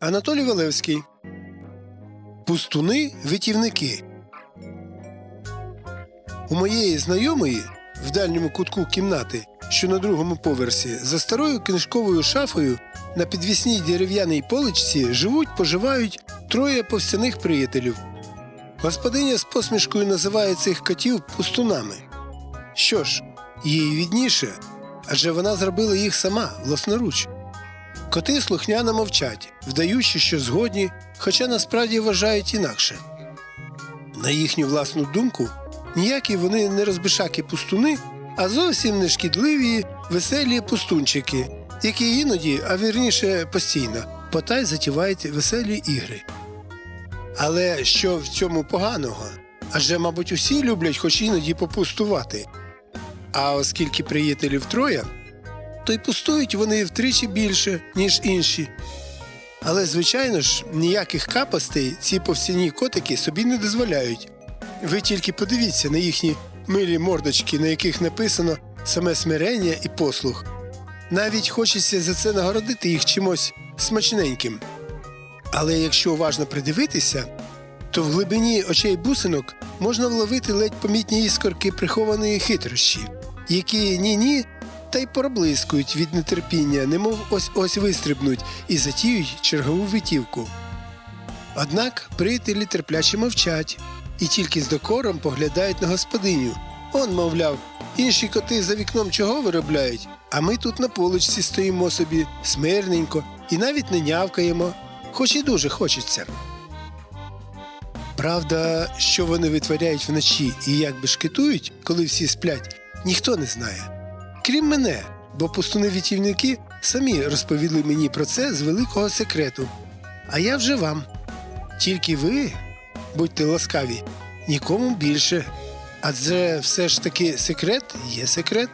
Анатолій Валевський. Пустуни-витівники. У моєї знайомої в дальньому кутку кімнати, що на другому поверсі, за старою книжковою шафою на підвісній дерев'яній поличці живуть, поживають троє повстяних приятелів. Господиня з посмішкою називає цих котів пустунами. Що ж, їй відніше, адже вона зробила їх сама власноруч. Коти слухняно мовчать, вдаючи, що згодні, хоча насправді вважають інакше. На їхню власну думку, ніякі вони не розбишаки пустуни, а зовсім не шкідливі, веселі пустунчики, які іноді, а вірніше постійно, потай затівають веселі ігри. Але що в цьому поганого? Адже, мабуть, усі люблять хоч іноді попустувати. А оскільки приятелів троє, то й пустують вони втричі більше, ніж інші. Але, звичайно ж, ніяких капостей ці повстяні котики собі не дозволяють. Ви тільки подивіться на їхні милі мордочки, на яких написано саме смирення і послух. Навіть хочеться за це нагородити їх чимось смачненьким. Але якщо уважно придивитися, то в глибині очей бусинок можна вловити ледь помітні іскорки прихованої хитрощі, які ні-ні, та й проблискують від нетерпіння, немов ось ось вистрибнуть і затіють чергову витівку. Однак приятелі терпляче мовчать і тільки з докором поглядають на господиню. Он, мовляв, інші коти за вікном чого виробляють, а ми тут на поличці стоїмо собі смирненько і навіть не нявкаємо, хоч і дуже хочеться. Правда, що вони витворяють вночі і як бешкетують, коли всі сплять, ніхто не знає. Крім мене, бо пустуни-вітівники самі розповіли мені про це з великого секрету. А я вже вам. Тільки ви, будьте ласкаві, нікому більше. Адже все ж таки секрет є секрет.